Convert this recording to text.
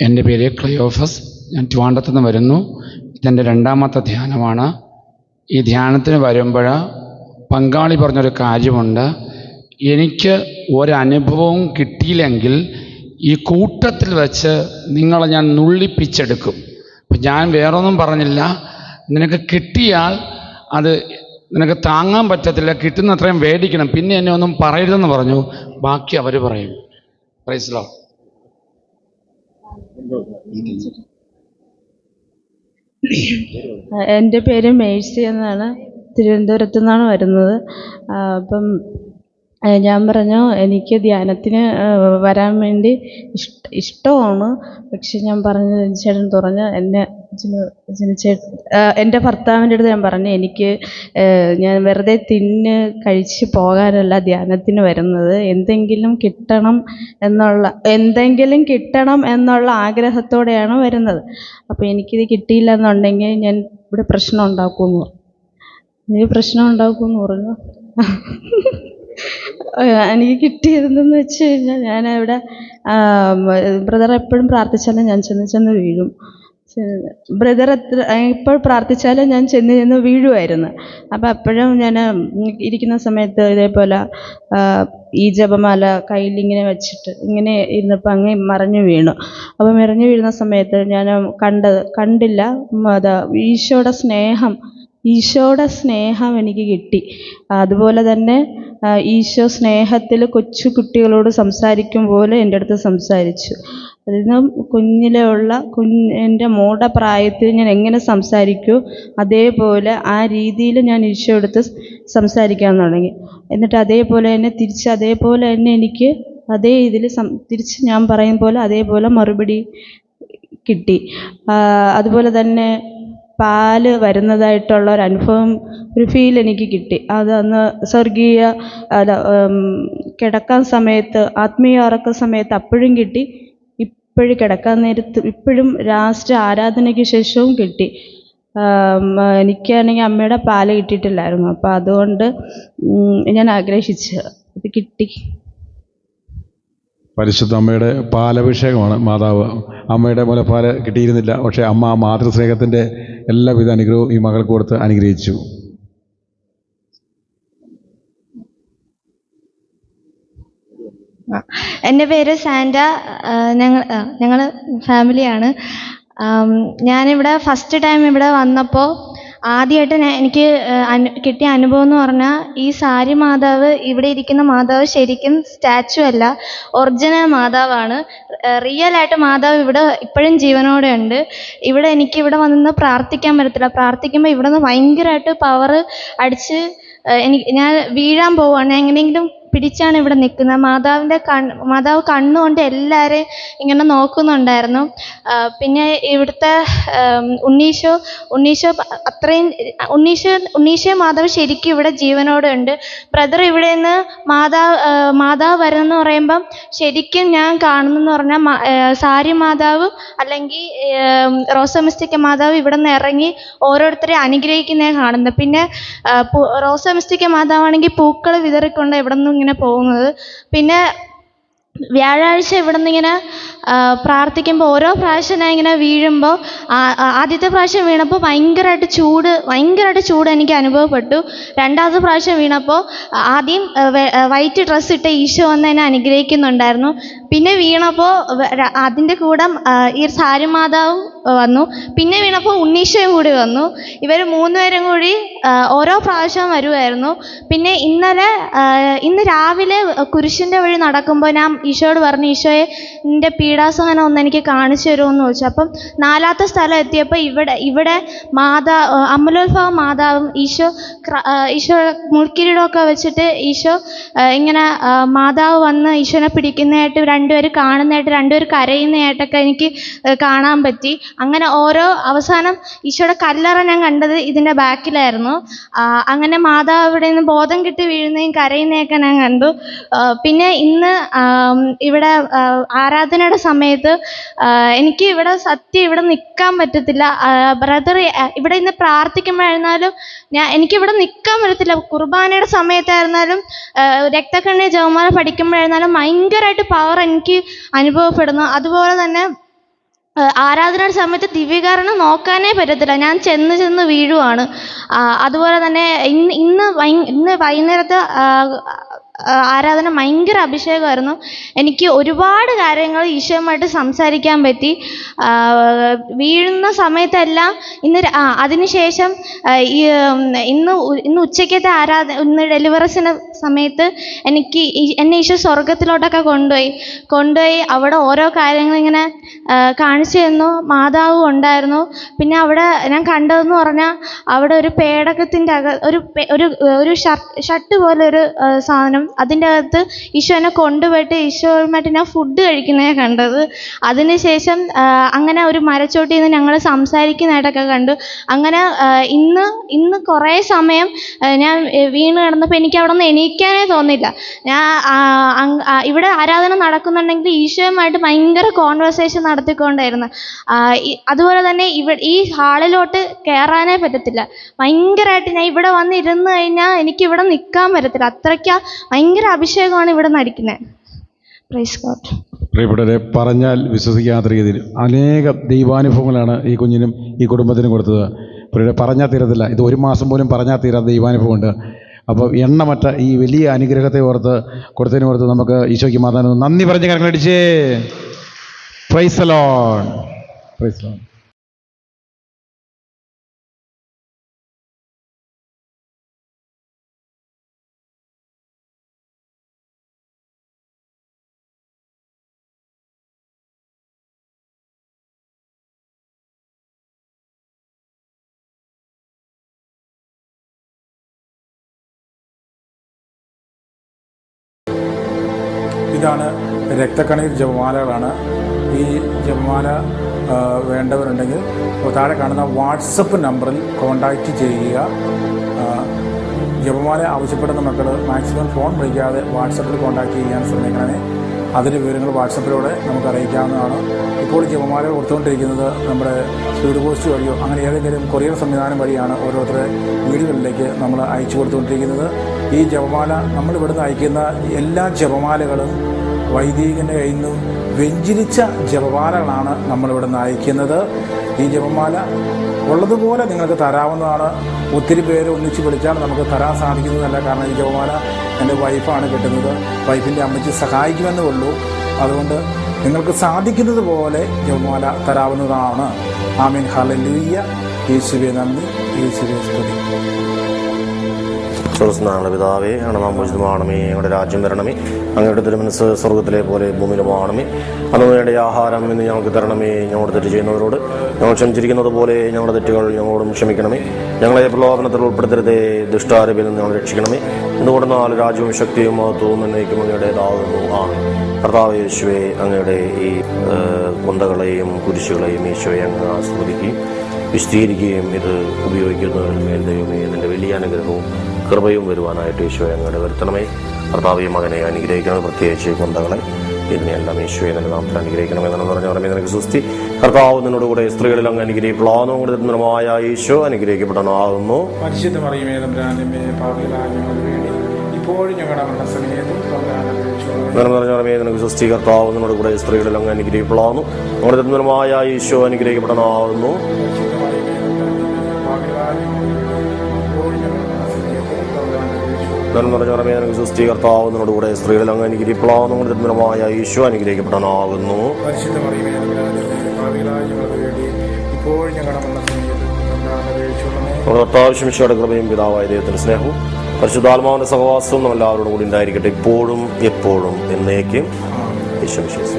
എന്റെ പേര് ക്ലയോഫസ്. ഞാൻ ട്രിവാൻഡ്രത്ത് നിന്ന് വരുന്നു. ഇതെന്റെ രണ്ടാമത്തെ ധ്യാനമാണ്. ഈ ധ്യാനത്തിന് വരുമ്പോൾ പങ്കാളി പറഞ്ഞൊരു കാര്യമുണ്ട്. എനിക്ക് ഒരനുഭവവും കിട്ടിയില്ലെങ്കിൽ ഈ കൂട്ടത്തിൽ വെച്ച് നിങ്ങളെ ഞാൻ നുള്ളിപ്പിച്ചെടുക്കും. അപ്പം ഞാൻ വേറൊന്നും പറഞ്ഞില്ല. നിനക്ക് കിട്ടിയാൽ അത് നിനക്ക് താങ്ങാൻ പറ്റത്തില്ല. കിട്ടുന്ന അത്രയും വേടിക്കണം. പിന്നെ എന്നെ ഒന്നും പറയരുതെന്ന് പറഞ്ഞു. ബാക്കി അവർ പറയും. പ്രൈസ്ലോ എന്റെ പേര് മേഴ്സി എന്നാണ്. തിരുവനന്തപുരത്തു നിന്നാണ് വരുന്നത്. അപ്പം ഞാൻ പറഞ്ഞു എനിക്ക് ധ്യാനത്തിന് വരാൻ വേണ്ടി ഇഷ്ട ഇഷ്ടമാണ്. പക്ഷെ ഞാൻ പറഞ്ഞു ചേട്ടൻ തുറന്ന് എന്നെ എന്റെ ഭർത്താവിന്റെ അടുത്ത് ഞാൻ പറഞ്ഞു എനിക്ക് ഞാൻ വെറുതെ തിന്ന് കഴിച്ച് പോകാനല്ല ധ്യാനത്തിന് വരുന്നത്. എന്തെങ്കിലും കിട്ടണം എന്നുള്ള എന്തെങ്കിലും കിട്ടണം എന്നുള്ള ആഗ്രഹത്തോടെയാണ് വരുന്നത്. അപ്പോൾ എനിക്കിത് കിട്ടിയില്ല എന്നുണ്ടെങ്കിൽ ഞാൻ ഇവിടെ പ്രശ്നം ഉണ്ടാക്കുമെന്ന് പറഞ്ഞു. നീ പ്രശ്നം ഉണ്ടാക്കുമെന്ന് പറഞ്ഞു. എനിക്ക് കിട്ടിയതെന്ന് വെച്ച് കഴിഞ്ഞാൽ ഞാൻ ഇവിടെ ബ്രദർ എപ്പോഴും പ്രാർത്ഥിച്ചാലും ഞാൻ ചെന്ന് ചെന്ന് വീഴും. ബ്രദർ എത്ര ഇപ്പോൾ പ്രാർത്ഥിച്ചാലും ഞാൻ ചെന്ന് ചെന്ന് വീഴുമായിരുന്നു അപ്പം അപ്പോഴും ഞാൻ ഇരിക്കുന്ന സമയത്ത് ഇതേപോലെ ഈ ജപമാല കയ്യിലിങ്ങനെ വെച്ചിട്ട് ഇങ്ങനെ ഇരുന്നപ്പോൾ അങ്ങ് മറിഞ്ഞു വീണു. അപ്പം മറിഞ്ഞു വീഴുന്ന സമയത്ത് ഞാൻ കണ്ടത് കണ്ടില്ല അതാ ഈശോയുടെ സ്നേഹം ഈശോയുടെ സ്നേഹം എനിക്ക് കിട്ടി. അതുപോലെ തന്നെ ഈശോ സ്നേഹത്തിൽ കൊച്ചു കുട്ടികളോട് സംസാരിക്കും പോലെ എന്റെ അടുത്ത് സംസാരിച്ചു. അതിന് കുഞ്ഞിലെ ഉള്ള കുഞ്ഞ് എന്റെ മോളുടെ പ്രായത്തിൽ ഞാൻ എങ്ങനെ സംസാരിക്കൂ അതേപോലെ ആ രീതിയിൽ ഞാൻ ഈശോ എടുത്ത് സംസാരിക്കാൻ തുടങ്ങി. എന്നിട്ട് അതേപോലെ തന്നെ തിരിച്ച് അതേപോലെ തന്നെ എനിക്ക് അതേ ഇതിൽ തിരിച്ച് ഞാൻ പറയും പോലെ അതേപോലെ മറുപടി കിട്ടി. അതുപോലെ തന്നെ പാൽ വരുന്നതായിട്ടുള്ള ഒരു അനുഭവം ഒരു ഫീൽ എനിക്ക് കിട്ടി. അത് അന്ന് സ്വർഗീയ അല്ല കിടക്കാൻ സമയത്ത് ആത്മീയ ഉറക്ക സമയത്ത് അപ്പോഴും കിട്ടി. ഇപ്പോഴും കിടക്കാൻ നേരത്ത് ഇപ്പോഴും ലാസ്റ്റ് ആരാധനയ്ക്ക് ശേഷവും കിട്ടി. എനിക്കാണെങ്കിൽ അമ്മയുടെ പാൽ കിട്ടിയിട്ടില്ലായിരുന്നു. അപ്പോൾ അതുകൊണ്ട് ഞാൻ ആഗ്രഹിച്ചു. അത് കിട്ടി. പരിശുദ്ധ അമ്മയുടെ പാലഭിഷേകമാണ് മാതാവ്. അമ്മയുടെ മുലപ്പാൽ കിട്ടിയിരുന്നില്ല. പക്ഷേ അമ്മ മാതൃസ്നേഹത്തിന്റെ എല്ലാവിധ അനുഗ്രഹവും ഈ മകൾക്ക് കൊടുത്ത് അനുഗ്രഹിച്ചു. എന്റെ പേര് സാൻഡ. ഞങ്ങൾ ഞങ്ങൾ ഫാമിലിയാണ്. ഞാനിവിടെ ഫസ്റ്റ് ടൈം ഇവിടെ വന്നപ്പോൾ ആദ്യമായിട്ട് ഞാൻ എനിക്ക് കിട്ടിയ അനുഭവം എന്ന് പറഞ്ഞാൽ ഈ സാരി മാതാവ് ഇവിടെ ഇരിക്കുന്ന മാതാവ് ശരിക്കും സ്റ്റാച്ചു അല്ല ഒറിജിനൽ മാതാവാണ്. റിയൽ ആയിട്ട് മാതാവ് ഇവിടെ ഇപ്പോഴും ജീവനോടെ ഉണ്ട്. ഇവിടെ എനിക്ക് ഇവിടെ വന്ന് പ്രാർത്ഥിക്കാൻ പറ്റത്തില്ല. പ്രാർത്ഥിക്കുമ്പോൾ ഇവിടെ നിന്ന് ഭയങ്കരമായിട്ട് പവർ അടിച്ച് എനിക്ക് ഞാൻ വീഴാൻ പോവുകയാണ് എങ്ങനെയെങ്കിലും പിടിച്ചാണ് ഇവിടെ നിൽക്കുന്നത്. മാതാവിന്റെ കൺ മാതാവ് കണ്ണുകൊണ്ട് എല്ലാവരെയും ഇങ്ങനെ നോക്കുന്നുണ്ടായിരുന്നു. പിന്നെ ഇവിടുത്തെ ഉണ്ണീശോ ഉണ്ണീശോ അത്രയും ഉണ്ണീശോ ഉണ്ണീശോ മാതാവ് ശരിക്കും ഇവിടെ ജീവനോടെ ഉണ്ട്. ബ്രദർ ഇവിടെ നിന്ന് മാതാവ് മാതാവ് വരുന്നെന്ന് പറയുമ്പം ശരിക്കും ഞാൻ കാണുന്നെന്ന് പറഞ്ഞാൽ സാരി മാതാവ് അല്ലെങ്കിൽ റോസമിസ്റ്റിക്ക മാതാവ് ഇവിടെ നിന്ന് ഇറങ്ങി ഓരോരുത്തരെ അനുഗ്രഹിക്കുന്നതാണ് കാണുന്നത്. പിന്നെ റോസമിസ്റ്റിക്ക മാതാവാണെങ്കിൽ പൂക്കൾ വിതറിക്കൊണ്ട് ഇവിടെ നിന്ന് ഇങ്ങനെ പോകുന്നത്. പിന്നെ വ്യാഴാഴ്ച ഇവിടെ നിന്ന് ഇങ്ങനെ പ്രാർത്ഥിക്കുമ്പോൾ ഓരോ പ്രാവശ്യം ഞാൻ ഇങ്ങനെ വീഴുമ്പോൾ ആദ്യത്തെ പ്രാവശ്യം വീണപ്പോൾ ഭയങ്കരമായിട്ട് ചൂട് ഭയങ്കരമായിട്ട് ചൂട് എനിക്ക് അനുഭവപ്പെട്ടു. രണ്ടാമത്തെ പ്രാവശ്യം വീണപ്പോൾ ആദ്യം വൈറ്റ് ഡ്രസ്സ് ഇട്ട ഈശോ വന്ന് എന്നെ അനുഗ്രഹിക്കുന്നുണ്ടായിരുന്നു. പിന്നെ വീണപ്പോൾ അതിന്റെ കൂടെ ഈ സാരി മാതാവും വന്നു. പിന്നെ വീണപ്പോൾ ഉണ്ണീശോയും കൂടി വന്നു. ഇവർ മൂന്നുപേരും കൂടി ഓരോ പ്രാവശ്യം വരുമായിരുന്നു പിന്നെ ഇന്നലെ ഇന്ന് രാവിലെ കുരിശിന്റെ വഴി നടക്കുമ്പോൾ ഞാൻ ഈശോയോട് പറഞ്ഞു ഈശോയെ നിന്റെ പീഡാസഹനം ഒന്ന് എനിക്ക് കാണിച്ചു തരുമെന്ന് ചോദിച്ചു. അപ്പം നാലാമത്തെ സ്ഥലം എത്തിയപ്പോൾ ഇവിടെ ഇവിടെ മാതാ അമലോത്ഭവ മാതാവും ഈശോ ഈശോ മുൾക്കിരീടമൊക്കെ വെച്ചിട്ട് ഈശോ ഇങ്ങനെ മാതാവ് വന്ന് ഈശോനെ പിടിക്കുന്നതായിട്ട് രണ്ടുപേർ കാണുന്നതായിട്ട് രണ്ടുപേർ കരയുന്നതായിട്ടൊക്കെ എനിക്ക് കാണാൻ പറ്റി. അങ്ങനെ ഓരോ അവസാനം ഈശോയുടെ കല്ലറ ഞാൻ കണ്ടത് ഇതിന്റെ ബാക്കിലായിരുന്നു. അങ്ങനെ മാതാവ് അവിടെ നിന്ന് ബോധം കിട്ടി വീഴുന്നതും കരയുന്നതൊക്കെ ഞാൻ കണ്ടു. പിന്നെ ഇന്ന് ഇവിടെ ആരാധനയുടെ സമയത്ത് എനിക്ക് ഇവിടെ സത്യം ഇവിടെ നിൽക്കാൻ പറ്റത്തില്ല. ബ്രദർ ഇവിടെ ഇന്ന് പ്രാർത്ഥിക്കുമ്പോഴായിരുന്നാലും ഞാൻ എനിക്ക് ഇവിടെ നിൽക്കാൻ പറ്റത്തില്ല. കുർബാനയുടെ സമയത്തായിരുന്നാലും രക്തക്കണ്ണി ജവമാല പഠിക്കുമ്പോഴായിരുന്നാലും ഭയങ്കരമായിട്ട് പവർ എനിക്ക് അനുഭവപ്പെടുന്നു. അതുപോലെ തന്നെ ആരാധനയുടെ സമയത്ത് ദിവ്യകാരണം നോക്കാനേ പറ്റത്തില്ല. ഞാൻ ചെന്ന് ചെന്ന് വീഴുവാണ്. അതുപോലെ തന്നെ ഇന്ന് ഇന്ന് ഇന്ന് വൈകുന്നേരത്തെ ആരാധന ഭയങ്കര അഭിഷേകമായിരുന്നു. എനിക്ക് ഒരുപാട് കാര്യങ്ങൾ ഈശോയുമായിട്ട് സംസാരിക്കാൻ പറ്റി. വീഴുന്ന സമയത്തെല്ലാം ഇന്ന് അതിനുശേഷം ആ അതിന് ശേഷം ആ, ഈ ഉം, ഇന്ന് ഇന്ന് ഉച്ചയ്ക്കത്തെ ആരാധന ഇന്ന് ഡെലിവറീസിന്റെ സമയത്ത് എനിക്ക് എന്നെ ഈശോ സ്വർഗത്തിലോട്ടൊക്കെ കൊണ്ടുപോയി. കൊണ്ടുപോയി അവിടെ ഓരോ കാര്യങ്ങൾ ഇങ്ങനെ കാണിച്ചു തന്നു. മാതാവും ഉണ്ടായിരുന്നു. പിന്നെ അവിടെ ഞാൻ കണ്ടതെന്ന് പറഞ്ഞാൽ അവിടെ ഒരു പേടകത്തിന്റെ അക ഒരു ഒരു ഒരു ഷർട്ട് ഷർട്ട് പോലെ ഒരു സാധനം അതിന്റെ അകത്ത് ഈശോ എന്നെ കൊണ്ടുപോയിട്ട് ഈശോയുമായിട്ട് ഞാൻ ഫുഡ് കഴിക്കുന്നതാണ് കണ്ടത്. അതിനുശേഷം ശേഷം അങ്ങനെ ഒരു മരച്ചോട്ടിൽ നിന്ന് ഞങ്ങൾ സംസാരിക്കുന്നതായിട്ടൊക്കെ കണ്ടു. അങ്ങനെ ഇന്ന് ഇന്ന് കുറേ സമയം ഞാൻ വീണ് കിടന്നപ്പോൾ എനിക്ക് അവിടെ നിന്ന് എണീക്കാനേ തോന്നില്ല ഞാൻ ഇവിടെ ആരാധന നടക്കുന്നുണ്ടെങ്കിൽ ഈശോയുമായിട്ട് ഭയങ്കര കോൺവെർസേഷൻ നടത്തിക്കൊണ്ടായിരുന്നു. അതുപോലെ തന്നെ ഇവ ഈ ഹാളിലോട്ട് കയറാനേ പറ്റത്തില്ല. ഭയങ്കരമായിട്ട് ഞാൻ ഇവിടെ വന്ന് ഇരുന്ന് കഴിഞ്ഞാൽ എനിക്ക് ഇവിടെ നിൽക്കാൻ പറ്റത്തില്ല. അത്രയ്ക്ക് ഭയങ്കര അഭിഷേകമാണ് ഇവിടെ നടിക്കുന്നത് പ്രൈസ് ഗോഡ് പറഞ്ഞാൽ വിശ്വസിക്കാത്ത രീതിയിൽ അനേകം ദൈവാനുഭവങ്ങളാണ് ഈ കുഞ്ഞിനും ഈ കുടുംബത്തിനും കൊടുത്തത്. പറഞ്ഞാൽ തീരത്തില്ല. ഇത് ഒരു മാസം പോലും പറഞ്ഞാൽ തീരാത്ത ദൈവാനുഭവമുണ്ട്. അപ്പോൾ എണ്ണമറ്റ ഈ വലിയ അനുഗ്രഹത്തെ ഓർത്ത് കൊടുത്തതിനെ ഓർത്ത് നമുക്ക് ഈശോയ്ക്ക് മാതാനും നന്ദി പറഞ്ഞ് കരങ്ങളടിച്ചേ. പ്രൈസ് ലോൺ പ്രൈസ് ഇതാണ് രക്തക്കണ്ണീർ ജപമാലകളാണ്. ഈ ജപമാല വേണ്ടവരുണ്ടെങ്കിൽ താഴെ കാണുന്ന വാട്സപ്പ് നമ്പറിൽ കോൺടാക്റ്റ് ചെയ്യുക. ജപമാല ആവശ്യപ്പെടുന്ന മക്കൾ മാക്സിമം ഫോൺ വിളിക്കാതെ വാട്സപ്പിൽ കോൺടാക്റ്റ് ചെയ്യാൻ ശ്രമിക്കണമേ. അതിന്റെ വിവരങ്ങൾ വാട്സപ്പിലൂടെ നമുക്ക് അറിയിക്കാവുന്നതാണ്. ഇപ്പോൾ ജപമാല കൊടുത്തുകൊണ്ടിരിക്കുന്നത് നമ്മുടെ സ്പീഡ് പോസ്റ്റ് വഴിയോ അങ്ങനെ ഏതെങ്കിലും കൊറിയർ സംവിധാനം വഴിയാണ് ഓരോരുത്തരുടെ വീടുകളിലേക്ക് നമ്മൾ അയച്ചു കൊടുത്തുകൊണ്ടിരിക്കുന്നത്. ഈ ജപമാല നമ്മൾ ഇവിടുന്ന് അയക്കുന്ന എല്ലാ ജപമാലകളും വൈദികന്റെ കയ്യിൽ നിന്നും വെഞ്ചിരിച്ച ജപമാലകളാണ് നമ്മളിവിടെ നിന്ന് അയക്കുന്നത്. ഈ ജപമാല ഉള്ളതുപോലെ നിങ്ങൾക്ക് തരാവുന്നതാണ്. ഒത്തിരി പേര് ഒന്നിച്ച് വിളിച്ചാൽ നമുക്ക് തരാൻ സാധിക്കുന്നതല്ല കാരണം ഈ ജപമാല എന്റെ വൈഫാണ് കിട്ടുന്നത്. വൈഫിന്റെ അമ്മച്ചി സഹായിക്കുമെന്നേ ഉള്ളൂ. അതുകൊണ്ട് നിങ്ങൾക്ക് സാധിക്കുന്നത് പോലെ ജപമാല തരാവുന്നതാണ്. ആമീൻ. ഹലലൂയ്യ യേശുവെ നന്ദി. യേശുവെ സ്തുതി. സ്വർസ്നാങ്ങളുടെ പിതാവേ ഉചിതമാണമേ ഞങ്ങളുടെ രാജ്യം വരണമേ അങ്ങയുടെ തിരുമനസ് സ്വർഗത്തിലെ പോലെ ഭൂമിയിലുമാണമേ. അന്ന് വേണ്ട ആഹാരം എന്ന് ഞങ്ങൾക്ക് തരണമേ ഞങ്ങളോട് തെറ്റ് ചെയ്യുന്നവരോട്. ഞങ്ങൾ ക്ഷമിച്ചിരിക്കുന്നത് പോലെ ഞങ്ങളുടെ തെറ്റുകൾ ഞങ്ങളോടും ക്ഷമിക്കണമേ. ഞങ്ങളെ പ്രലോഭനത്തിൽ ഉൾപ്പെടുത്തരുതേ ദുഷ്ടാരൂപിൽ നിന്ന് ഞങ്ങൾ രക്ഷിക്കണമേ. എന്തുകൊണ്ട് നാല് രാജ്യവും ശക്തിയും മഹത്വവും എന്നേക്കും അങ്ങയുടേതാകുന്നു. ആണ് കർത്താവ് യേശുവെ അങ്ങയുടെ ഈ കുന്തകളെയും കുരിശുകളെയും യേശുവെ അങ്ങ് ആസ്വദിക്കുകയും വിശദീകരിക്കുകയും ഇത് ഉപയോഗിക്കുന്നവരിൽ മേൽ ദൈവമേ നിന്റെ വലിയ അനുഗ്രഹവും കൃപയും വരുവാനായിട്ട് ഈശോയെ അങ്ങോട്ട് വരുത്തണമേ. കർത്താവിയ മകനെ അനുഗ്രഹിക്കണം പ്രത്യേകിച്ച് കൊന്തകളെ ഇതിനെല്ലാം ഈശോയെ നിന്റെ നാമത്തിൽ അനുഗ്രഹിക്കണമെന്ന് പറഞ്ഞ പറയുമ്പോൾ നിനക്ക് സുസ്തി കർത്താവ് നിന്നോട് കൂടെ സ്ത്രീകളിൽ അങ്ങ് അനുഗ്രഹിക്കപ്പെടാവുന്ന കൂടെ നിർമ്മമായ ഈശോ അനുഗ്രഹിക്കപ്പെടാനാകുന്നു പരിശുദ്ധ മറിയമേ തമ്പുരാനമ്മേ പാപികളായ ഞങ്ങൾക്ക് വേണ്ടി ഇപ്പോഴും ഞങ്ങളുടെ മരണസമയത്തും തമ്പുരാനെ അപേക്ഷിച്ചുകൊള്ളണമേ. എന്ന് പറഞ്ഞ പറയുമ്പോൾ നിനക്ക് സുസ്തി കർത്താവ് നിന്നോട് കൂടെ സ്ത്രീകളിൽ അങ്ങ് അനുഗ്രഹിക്കപ്പെടാവുന്നു നമ്മുടെ നിർമ്മമായ ഈശോ അനുഗ്രഹിക്കപ്പെടാനാകുന്നു കർത്താവ് നിന്നോട് കൂടെ സ്ത്രീകളിൽ അങ്ങ് അനുഗ്രഹിക്കപ്പെടാവുന്നു നമ്മുടെ നിർമ്മമായ ഈശോ അനുഗ്രഹിക്കപ്പെടാനാകുന്നു കർത്താവശ്യമിഷയുടെ കൃപയും പിതാവായ ദൈവത്തിന്റെ സ്നേഹവും പരിശുദ്ധാത്മാവിന്റെ സഹവാസവും നമ്മൾ എല്ലാവരോടും കൂടി ഉണ്ടായിരിക്കട്ടെ ഇപ്പോഴും എപ്പോഴും എന്നേക്കും. ഈശോ യേശുവിശേഷം